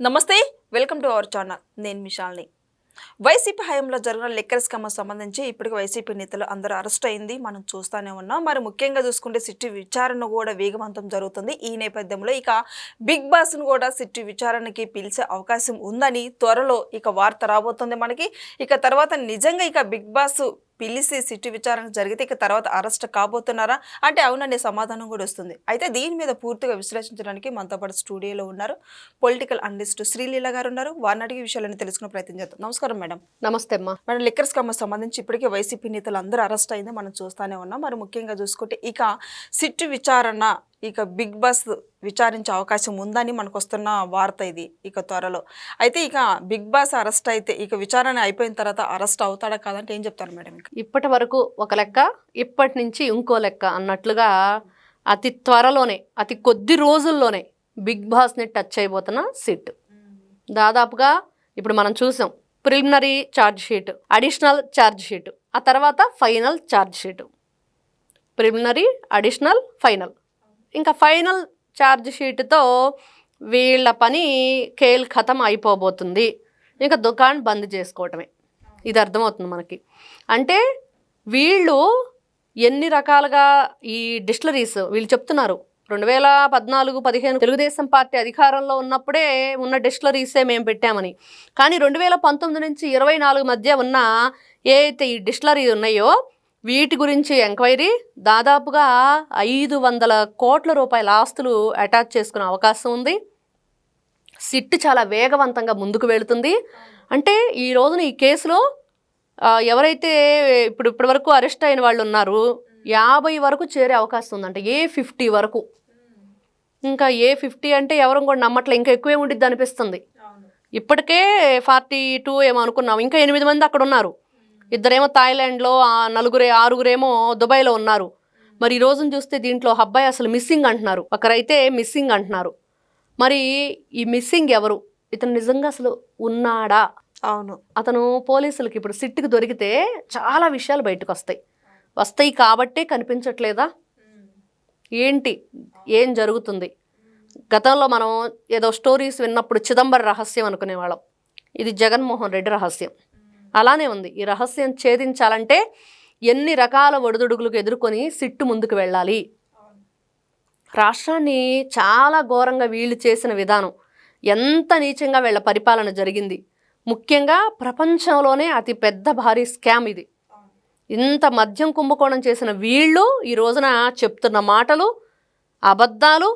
నమస్తే welcome to our channel. నేను మిషాల్ని. YCP హయాంలో జరిగిన లిక్కర్ స్కామ్ సంబంధించి ఇప్పటికి వైసీపీ నేతలు అందరూ అరెస్ట్ అయింది. మనం చూస్తూనే ఉన్నాం. మరి ముఖ్యంగా చూసుకుంటే సిట్టి విచారణ కూడా వేగవంతం జరుగుతుంది. ఈ నేపథ్యంలో ఇక బిగ్ బాస్ను కూడా సిట్టి విచారణకి పిలిచే అవకాశం ఉందని త్వరలో ఇక వార్త రాబోతుంది మనకి. ఇక తర్వాత నిజంగా ఇక బిగ్ బాస్ పిలిచి సిట్టి విచారణ జరిగితే ఇక తర్వాత అరెస్ట్ కాబోతున్నారా? అంటే అవుననే సమాధానం కూడా వస్తుంది. అయితే దీని మీద పూర్తిగా విశ్లేషించడానికి మనతో పాటు స్టూడియోలో ఉన్నారు పొలిటికల్ అనలిస్ట్ శ్రీలీల గారు ఉన్నారు. వారిని అడిగే విషయాలను తెలుసుకునే ప్రయత్నం చేద్దాం. నమస్కారం మేడం. నమస్తే అమ్మా. మేడం లిక్కర్ స్కామ్ సంబంధించి ఇప్పటికే వైసీపీ నేతలు అందరూ అరెస్ట్ అయింది. మనం చూస్తూనే ఉన్నాం. మరి ముఖ్యంగా చూసుకుంటే ఇక సిట్టు విచారణ ఇక బిగ్ బాస్ విచారించే అవకాశం ఉందని మనకు వస్తున్న వార్త ఇది ఇక త్వరలో. అయితే ఇక బిగ్ బాస్ అరెస్ట్ అయితే ఇక విచారణ అయిపోయిన తర్వాత అరెస్ట్ అవుతాడా కాదంటే ఏం చెప్తారు మేడం ఇక? ఇప్పటి వరకు ఒక లెక్క ఇప్పటి నుంచి ఇంకో లెక్క అన్నట్లుగా అతి త్వరలోనే అతి కొద్ది రోజుల్లోనే బిగ్ బాస్ని టచ్ అయిపోతున్న సిట్. దాదాపుగా ఇప్పుడు మనం చూసాం preliminary charge sheet additional charge sheet ఆ తర్వాత final charge sheet. Preliminary additional final. ఇంకా ఫైనల్ ఛార్జ్ షీట్తో వీళ్ళ పని కేల్ ఖతం అయిపోబోతుంది. ఇంకా దుకాణం బంద్ చేసుకోవటమే. ఇది అర్థమవుతుంది మనకి. అంటే వీళ్ళు ఎన్ని రకాలుగా ఈ డిస్టిలరీస్ వీళ్ళు చెప్తున్నారు. రెండు వేల పద్నాలుగు పదిహేను తెలుగుదేశం పార్టీ అధికారంలో ఉన్నప్పుడే ఉన్న డిస్టిలరీసే మేము పెట్టామని. కానీ రెండు వేల పంతొమ్మిది నుంచి ఇరవై నాలుగు మధ్య ఉన్న ఏ అయితే ఈ డిస్టిలరీ ఉన్నాయో వీటి గురించి ఎంక్వైరీ. దాదాపుగా ఐదు వందల కోట్ల రూపాయల ఆస్తులు అటాచ్ చేసుకునే అవకాశం ఉంది. సిట్ చాలా వేగవంతంగా ముందుకు వెళుతుంది. అంటే ఈ రోజున ఈ కేసులో ఎవరైతే ఇప్పుడు ఇప్పటి వరకు అరెస్ట్ అయిన వాళ్ళు ఉన్నారు యాభై వరకు చేరే అవకాశం ఉందంట. ఏ ఫిఫ్టీ వరకు. ఇంకా ఏ ఫిఫ్టీ అంటే ఎవరు కూడా నమ్మట్లే. ఇంకా ఎక్కువే ఉండిద్ది అనిపిస్తుంది. ఇప్పటికే ఫార్టీ టూ ఏమో అనుకున్నాం. ఇంకా ఎనిమిది మంది అక్కడ ఉన్నారు. ఇద్దరేమో థాయిలాండ్లో ఆ నలుగురే ఆరుగురేమో దుబాయ్లో ఉన్నారు. మరి ఈ రోజున చూస్తే దీంట్లో అబ్బాయి అసలు మిస్సింగ్ అంటున్నారు. ఒకరైతే మిస్సింగ్ అంటున్నారు. మరి ఈ మిస్సింగ్ ఎవరు? ఇతను నిజంగా అసలు ఉన్నాడా? అవును. అతను పోలీసులకి ఇప్పుడు సిట్టుకు దొరికితే చాలా విషయాలు బయటకు వస్తాయి వస్తాయి కాబట్టే కనిపించట్లేదా? ఏంటి? ఏం జరుగుతుంది? గతంలో మనం ఏదో స్టోరీస్ విన్నప్పుడు చిదంబర రహస్యం అనుకునేవాళ్ళం. ఇది జగన్మోహన్ రెడ్డి రహస్యం. అలానే ఉంది. ఈ రహస్యం ఛేదించాలంటే ఎన్ని రకాల ఒడిదుడుగులకు ఎదుర్కొని సిట్టు ముందుకు వెళ్ళాలి. రాష్ట్రాన్ని చాలా ఘోరంగా వీళ్ళు చేసిన విధానం ఎంత నీచంగా వీళ్ళ పరిపాలన జరిగింది. ముఖ్యంగా ప్రపంచంలోనే అతి పెద్ద భారీ స్కామ్ ఇది. ఇంత మద్యం కుంభకోణం చేసిన వీళ్ళు ఈ రోజున చెప్తున్న మాటలు అబద్ధాలు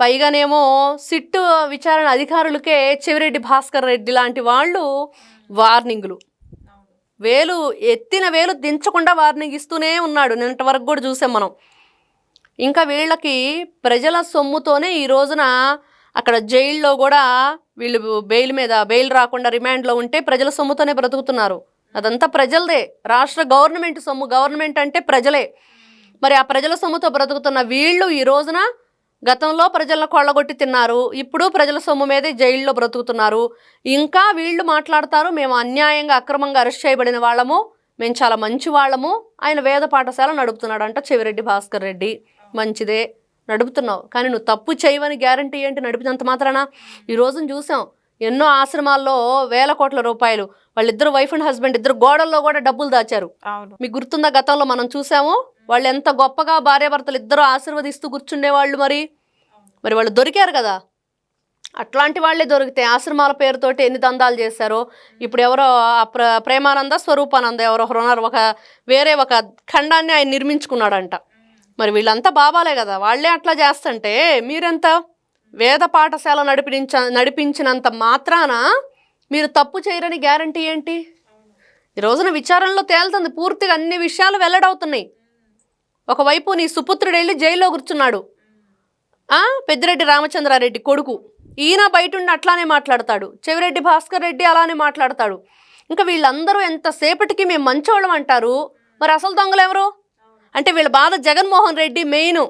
పైగానేమో సిట్టు విచారణ అధికారులకే చెవిరెడ్డి భాస్కర్ రెడ్డి లాంటి వాళ్ళు వార్నింగ్లు. వేలు ఎత్తిన వేలు దించకుండా వార్నింగ్ ఇస్తూనే ఉన్నాడు. నిన్నటి వరకు కూడా చూసాం మనం. ఇంకా వీళ్ళకి ప్రజల సొమ్ముతోనే ఈ రోజున అక్కడ జైల్లో కూడా వీళ్ళు బెయిల్ మీద బెయిల్ రాకుండా రిమాండ్లో ఉంటే ప్రజల సొమ్ముతోనే బ్రతుకుతున్నారు. అదంతా ప్రజలదే. రాష్ట్ర గవర్నమెంట్ సొమ్ము గవర్నమెంట్ అంటే ప్రజలే. మరి ఆ ప్రజల సొమ్ముతో బ్రతుకుతున్న వీళ్ళు ఈ రోజున గతంలో ప్రజలను కొల్లగొట్టి తిన్నారు ఇప్పుడు ప్రజల సొమ్ము మీదే జైల్లో బ్రతుకుతున్నారు. ఇంకా వీళ్ళు మాట్లాడతారు మేము అన్యాయంగా అక్రమంగా అరెస్ట్ చేయబడిన వాళ్ళము మేము చాలా మంచి వాళ్ళము ఆయన వేద పాఠశాల నడుపుతున్నాడంట చెవిరెడ్డి భాస్కర్ రెడ్డి. మంచిదే నడుపుతున్నావు. కానీ నువ్వు తప్పు చేయవని గ్యారంటీ ఏంటి? నడిపినంత మాత్రాన? ఈ రోజున చూసాం. ఎన్నో ఆశ్రమాల్లో వేల కోట్ల రూపాయలు. వాళ్ళిద్దరు వైఫ్ అండ్ హస్బెండ్ ఇద్దరు గోడల్లో కూడా డబ్బులు దాచారు. మీకు గుర్తుందా? గతంలో మనం చూసాము వాళ్ళు ఎంత గొప్పగా భార్యాభర్తలు ఇద్దరు ఆశీర్వదిస్తూ కూర్చుండేవాళ్ళు మరి. మరి వాళ్ళు దొరికారు కదా. అట్లాంటి వాళ్ళే దొరికితే ఆశ్రమాల పేరుతోటి ఎన్ని దందాలు చేశారో. ఇప్పుడు ఎవరో ఆ ప్ర ప్రేమానంద స్వరూపానంద ఎవరో ఉన్నారు. ఒక వేరే ఒక ఖండాన్ని ఆయన నిర్మించుకున్నాడంట. మరి వీళ్ళంతా బాబాలే కదా. వాళ్ళే అట్లా చేస్తుంటే మీరెంత వేద పాఠశాల నడిపించ నడిపించినంత మాత్రాన మీరు తప్పు చేయరని గ్యారంటీ ఏంటి? ఈ రోజున విచారణలో తేలుతుంది. పూర్తిగా అన్ని విషయాలు వెల్లడవుతున్నాయి. ఒకవైపు నీ సుపుత్రుడు వెళ్ళి జైల్లో కూర్చున్నాడు. పెద్దిరెడ్డి రామచంద్రారెడ్డి కొడుకు. ఈయన బయట ఉండి అట్లానే మాట్లాడతాడు. చెవిరెడ్డి భాస్కర్ రెడ్డి అలానే మాట్లాడతాడు. ఇంకా వీళ్ళందరూ ఎంతసేపటికి మేము మంచోళ్ళం అంటారు? మరి అసలు దొంగలు ఎవరు? అంటే వీళ్ళ బాధ జగన్మోహన్ రెడ్డి మెయిన్.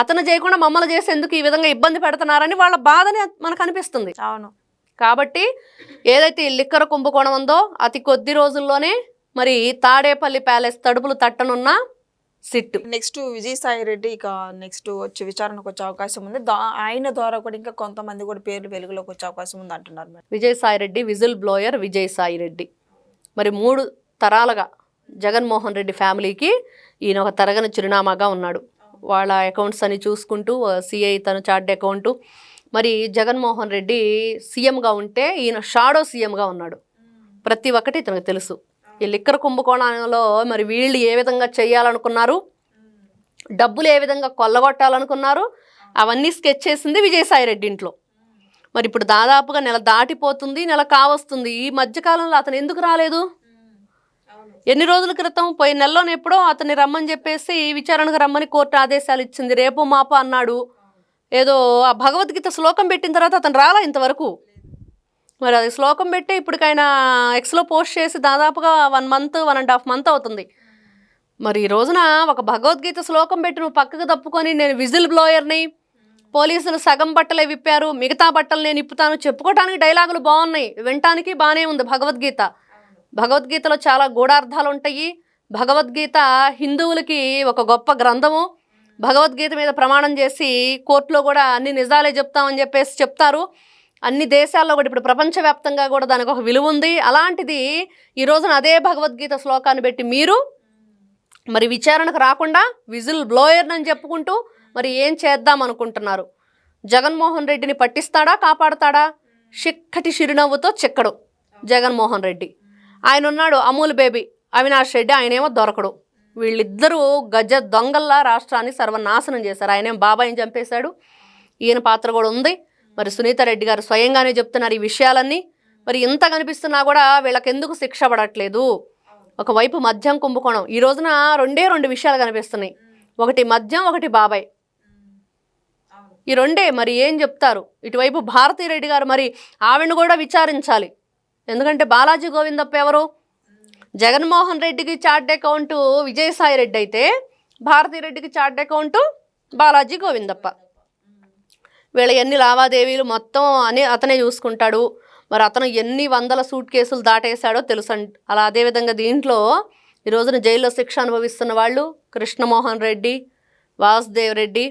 అతను చేయకుండా మమ్మల్ని చేసేందుకు ఈ విధంగా ఇబ్బంది పెడుతున్నారని వాళ్ళ బాధని మనకు అనిపిస్తుంది. అవును. కాబట్టి ఏదైతే ఈ లిక్కర కుంభకోణం ఉందో అతి కొద్ది రోజుల్లోనే మరి తాడేపల్లి ప్యాలెస్ తడుపులు తట్టనున్న సిట్ నెక్స్ట్ విజయసాయి రెడ్డి ఇక నెక్స్ట్ వచ్చి విచారణకు వచ్చే అవకాశం ఉంది. ఆయన ద్వారా కూడా ఇంకా కొంతమంది కూడా పేర్లు వెలుగులోకి వచ్చే అవకాశం ఉంది అంటున్నారు మరి. Vijayasai Reddy whistle blower Vijayasai Reddy. మరి మూడు తరాలుగా జగన్మోహన్ రెడ్డి ఫ్యామిలీకి ఈయన ఒక తరగని చిరునామాగా ఉన్నాడు. వాళ్ళ అకౌంట్స్ అని చూసుకుంటూ సిఐ తన చార్ట్ అకౌంటు మరి జగన్మోహన్ రెడ్డి సీఎంగా ఉంటే ఈయన షాడో సీఎంగా ఉన్నాడు. ప్రతి ఒక్కటి ఇతనికి తెలుసు. ఈ లిక్కర్ కుంభకోణంలో మరి వీళ్ళు ఏ విధంగా చేయాలనుకున్నారు? డబ్బులు ఏ విధంగా కొల్లగొట్టాలనుకున్నారు? అవన్నీ స్కెచ్ చేసింది విజయసాయి రెడ్డి ఇంట్లో. మరి ఇప్పుడు దాదాపుగా నెల దాటిపోతుంది నెల కావస్తుంది. ఈ మధ్యకాలంలో అతను ఎందుకు రాలేదు? ఎన్ని రోజుల క్రితం పోయిన నెలలోనే ఎప్పుడో అతన్ని రమ్మని చెప్పేసి విచారణకు రమ్మని కోర్టు ఆదేశాలు ఇచ్చింది. రేపు మాప అన్నాడు. ఏదో ఆ భగవద్గీత శ్లోకం పెట్టిన తర్వాత అతను రాలా ఇంతవరకు? మరి అది శ్లోకం పెట్టి ఇప్పటికైనా ఎక్స్లో పోస్ట్ చేసి దాదాపుగా one month one and half month అవుతుంది. మరి ఈ రోజున ఒక భగవద్గీత శ్లోకం పెట్టి నువ్వు పక్కకు తప్పుకొని నేను విజిల్ బ్లోయర్ని పోలీసులు సగం బట్టలే విప్పారు మిగతా బట్టలు నేను ఇప్పుతాను చెప్పుకోవడానికి డైలాగులు బాగున్నాయి వినటానికి బాగానే ఉంది భగవద్గీత. భగవద్గీతలో చాలా గూఢార్థాలు ఉంటాయి భగవద్గీత హిందువులకి ఒక గొప్ప గ్రంథము. భగవద్గీత మీద ప్రమాణం చేసి కోర్టులో కూడా అన్ని నిజాలే చెప్తామని చెప్పేసి చెప్తారు. అన్ని దేశాల్లో కూడా ఇప్పుడు ప్రపంచవ్యాప్తంగా కూడా దానికి ఒక విలువ ఉంది. అలాంటిది ఈ రోజున అదే భగవద్గీత శ్లోకాన్ని పెట్టి మీరు మరి విచారణకు రాకుండా విజిల్ బ్లోయర్ అని చెప్పుకుంటూ మరి ఏం చేద్దాం అనుకుంటున్నారు? జగన్మోహన్ రెడ్డిని పట్టిస్తాడా కాపాడతాడా? చిక్కటి చిరునవ్వుతో చిక్కడు జగన్మోహన్ రెడ్డి. ఆయన ఉన్నాడు అమూల్ బేబీ అవినాష్ రెడ్డి ఆయనేమో దొరకడు. వీళ్ళిద్దరూ గజ దొంగల్లా రాష్ట్రాన్ని సర్వనాశనం చేశారు. ఆయనేం బాబాయిని చంపేశాడు? ఈయన పాత్ర కూడా ఉంది. మరి సునీత రెడ్డి గారు స్వయంగానే చెప్తున్నారు ఈ విషయాలన్నీ. మరి ఇంత కనిపిస్తున్నా కూడా వీళ్ళకి ఎందుకు శిక్ష పడట్లేదు? ఒకవైపు మద్యం కుంభకోణం. ఈ రోజున రెండే రెండు విషయాలు కనిపిస్తున్నాయి. ఒకటి మద్యం ఒకటి బాబాయ్. ఈ రెండే మరి ఏం చెప్తారు? ఇటువైపు భారతీ రెడ్డి గారు మరి ఆవిడను కూడా విచారించాలి. ఎందుకంటే బాలాజీ గోవిందప్ప ఎవరు? జగన్మోహన్ రెడ్డికి చార్ట్ అకౌంట్ విజయసాయి రెడ్డి అయితే భారతీ రెడ్డికి చార్ట్ అకౌంట్ బాలాజీ గోవిందప్ప వీళ్ళ ఎన్ని లావాదేవీలు మొత్తం అని అతనే చూసుకుంటాడు. మరి అతను ఎన్ని వందల సూట్ కేసులు దాటేశాడో తెలుసు అలా అదేవిధంగా దీంట్లో ఈ రోజున జైల్లో శిక్ష అనుభవిస్తున్న వాళ్ళు కృష్ణమోహన్ రెడ్డి వాసుదేవ్ రెడ్డి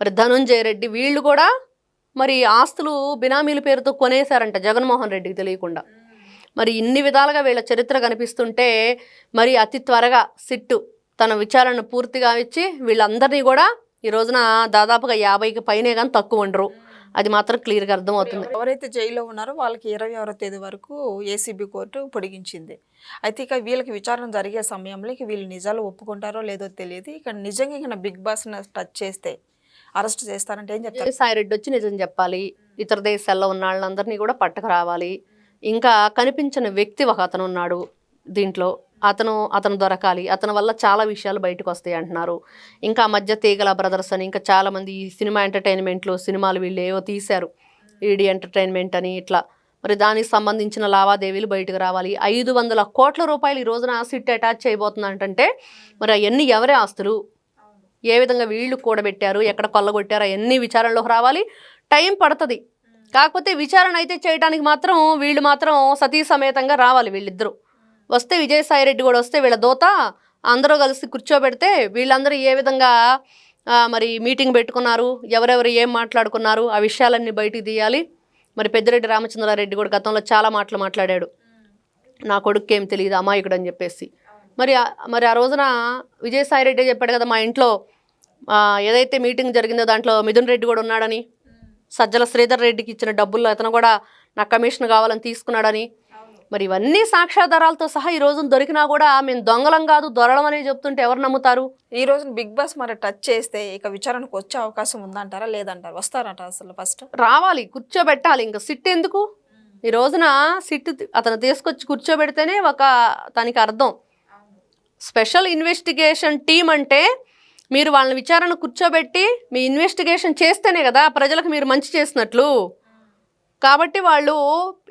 మరి ధనుంజయ రెడ్డి వీళ్ళు కూడా మరి ఆస్తులు బినామీల పేరుతో కొనేశారంట జగన్మోహన్ రెడ్డికి తెలియకుండా. మరి ఇన్ని విధాలుగా వీళ్ళ చరిత్ర కనిపిస్తుంటే మరి అతి త్వరగా సిట్టు తన విచారణను పూర్తిగా ఇచ్చి వీళ్ళందరినీ కూడా ఈ రోజున దాదాపుగా యాభైకి పైనే కానీ తక్కువ ఉండరు. అది మాత్రం క్లియర్గా అర్థమవుతుంది. ఎవరైతే జైల్లో ఉన్నారో వాళ్ళకి ఇరవై ఆరో తేదీ వరకు ఏసీబీ కోర్టు పొడిగించింది. అయితే ఇక వీళ్ళకి విచారణ జరిగే సమయంలో ఇక వీళ్ళు నిజాలు ఒప్పుకుంటారో లేదో తెలియదు. ఇక నిజంగా ఇక బిగ్ బాస్ టచ్ చేస్తే అరెస్ట్ చేస్తారంటే ఏం చెప్తారు? సాయి రెడ్డి వచ్చి నిజం చెప్పాలి. ఇతర దేశాల్లో ఉన్న వాళ్ళందరినీ కూడా పట్టకు రావాలి. ఇంకా కనిపించిన వ్యక్తి ఒక అతను ఉన్నాడు దీంట్లో. అతను అతను దొరకాలి. అతని వల్ల చాలా విషయాలు బయటకు వస్తాయి అంటున్నారు. ఇంకా మధ్య తీగల బ్రదర్స్ అని ఇంకా చాలామంది ఈ సినిమా ఎంటర్టైన్మెంట్లో సినిమాలు వీళ్ళు ఏవో తీశారు. ఈడీ ఎంటర్టైన్మెంట్ అని ఇట్లా. మరి దానికి సంబంధించిన లావాదేవీలు బయటకు రావాలి. ఐదు వందల కోట్ల రూపాయలు ఈ రోజున సిట్ అటాచ్ చేయబోతుందంటే మరి అవన్నీ ఎవరి ఆస్తులు? ఏ విధంగా వీళ్ళు కూడబెట్టారు? ఎక్కడ కొల్లగొట్టారు? అవన్నీ విచారణలోకి రావాలి. టైం పడుతుంది. కాకపోతే విచారణ అయితే చేయడానికి మాత్రం వీళ్ళు మాత్రం సతీ సమేతంగా రావాలి వీళ్ళిద్దరూ. వస్తే విజయసాయి రెడ్డి కూడా వస్తే వీళ్ళ దోత అందరూ కలిసి కూర్చోబెడితే వీళ్ళందరూ ఏ విధంగా మరి మీటింగ్ పెట్టుకున్నారు ఎవరెవరు ఏం మాట్లాడుకున్నారు ఆ విషయాలన్నీ బయటికి తీయాలి. మరి పెద్దిరెడ్డి రామచంద్రారెడ్డి కూడా గతంలో చాలా మాటలు మాట్లాడాడు. నా కొడుకు ఏం తెలియదు అమాయకుడు అని చెప్పేసి. మరి మరి ఆ రోజున విజయసాయి రెడ్డి చెప్పాడు కదా మా ఇంట్లో ఏదైతే మీటింగ్ జరిగిందో దాంట్లో మిథున్ రెడ్డి కూడా ఉన్నాడని. సజ్జల శ్రీధర్ రెడ్డికి ఇచ్చిన డబ్బుల్లో అతను కూడా నా కమిషన్ కావాలని తీసుకున్నాడని. మరి ఇవన్నీ సాక్ష్యాధారాలతో సహా ఈ రోజున దొరికినా కూడా మేము దొంగలం కాదు దొరలం అని చెప్తుంటే ఎవరు నమ్ముతారు? ఈ రోజు బిగ్ బాస్ మరి టచ్ చేస్తే ఇక విచారణకు వచ్చే అవకాశం ఉందంటారా లేదంటారా? వస్తారట అసలు ఫస్ట్. రావాలి కూర్చోబెట్టాలి ఇంకా. సిట్ ఎందుకు? ఈ రోజున సిట్ అతను తీసుకొచ్చి కూర్చోబెడితేనే ఒక దానికి అర్థం. స్పెషల్ ఇన్వెస్టిగేషన్ టీం అంటే మీరు వాళ్ళని విచారణ కూర్చోబెట్టి మీ ఇన్వెస్టిగేషన్ చేస్తేనే కదా ప్రజలకు మీరు మంచి చేసినట్లు. కాబట్టి వాళ్ళు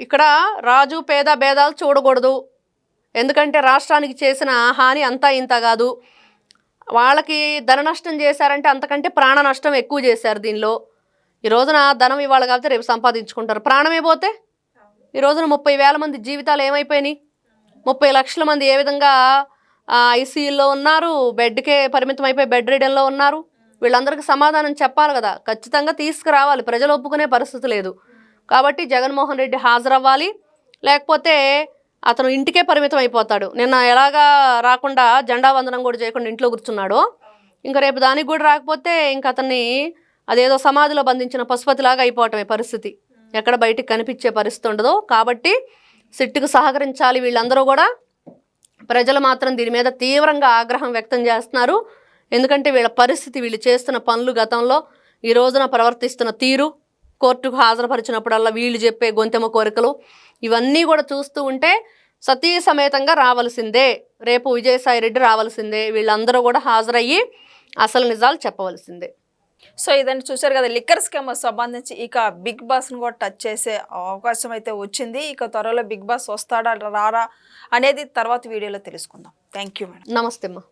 ఇక్కడ రాజు పేద భేదాలు చూడకూడదు. ఎందుకంటే రాష్ట్రానికి చేసిన హాని అంతా ఇంత కాదు. వాళ్ళకి ధన నష్టం చేశారంటే అంతకంటే ప్రాణ నష్టం ఎక్కువ చేశారు దీనిలో. ఈ రోజున ధనం ఇవాళ కాబట్టి రేపు సంపాదించుకుంటారు. ప్రాణమే పోతే ఈ రోజున ముప్పై వేల మంది జీవితాలు ఏమైపోయినాయి? ముప్పై లక్షల మంది ఏ విధంగా ఐసీయూలో ఉన్నారు బెడ్కే పరిమితం అయిపోయి బెడ్ రీడన్లో ఉన్నారు. వీళ్ళందరికీ సమాధానం చెప్పాలి కదా. ఖచ్చితంగా తీసుకురావాలి. ప్రజలు ఒప్పుకునే పరిస్థితి లేదు. కాబట్టి జగన్మోహన్ రెడ్డి హాజరవ్వాలి. లేకపోతే అతను ఇంటికే పరిమితం అయిపోతాడు. నిన్న ఎలాగా రాకుండా జెండా వందనం కూడా చేయకుండా ఇంట్లో కూర్చున్నాడు ఇంకా రేపు దానికి కూడా రాకపోతే ఇంకా అతన్ని అదేదో సమాధిలో బంధించిన పశుపతిలాగా అయిపోవటమే పరిస్థితి. ఎక్కడ బయటికి కనిపించే పరిస్థితి ఉండదు. కాబట్టి సిట్టుకు సహకరించాలి వీళ్ళందరూ కూడా. ప్రజలు మాత్రం దీని మీద తీవ్రంగా ఆగ్రహం వ్యక్తం చేస్తున్నారు. ఎందుకంటే వీళ్ళ పరిస్థితి వీళ్ళు చేస్తున్న పనులు గతంలో ఈ రోజున ప్రవర్తిస్తున్న తీరు కోర్టుకు హాజరుపరిచినప్పుడల్లా వీళ్ళు చెప్పే గొంతెమ కోరికలు ఇవన్నీ కూడా చూస్తూ ఉంటే సతీ సమేతంగా రావాల్సిందే. రేపు విజయసాయి రెడ్డి రావాల్సిందే. వీళ్ళందరూ కూడా హాజరయ్యి అసలు నిజాలు చెప్పవలసిందే. సో ఇదంటే చూశారు కదా లిక్కర్ స్కామ్ సంబంధించి ఇక బిగ్ బాస్ను కూడా టచ్ చేసే అవకాశం అయితే వచ్చింది. ఇక త్వరలో బిగ్ బాస్ వస్తాడా రారా అనేది తర్వాత వీడియోలో తెలుసుకుందాం. థ్యాంక్ యూ మేడం నమస్తే అమ్మా.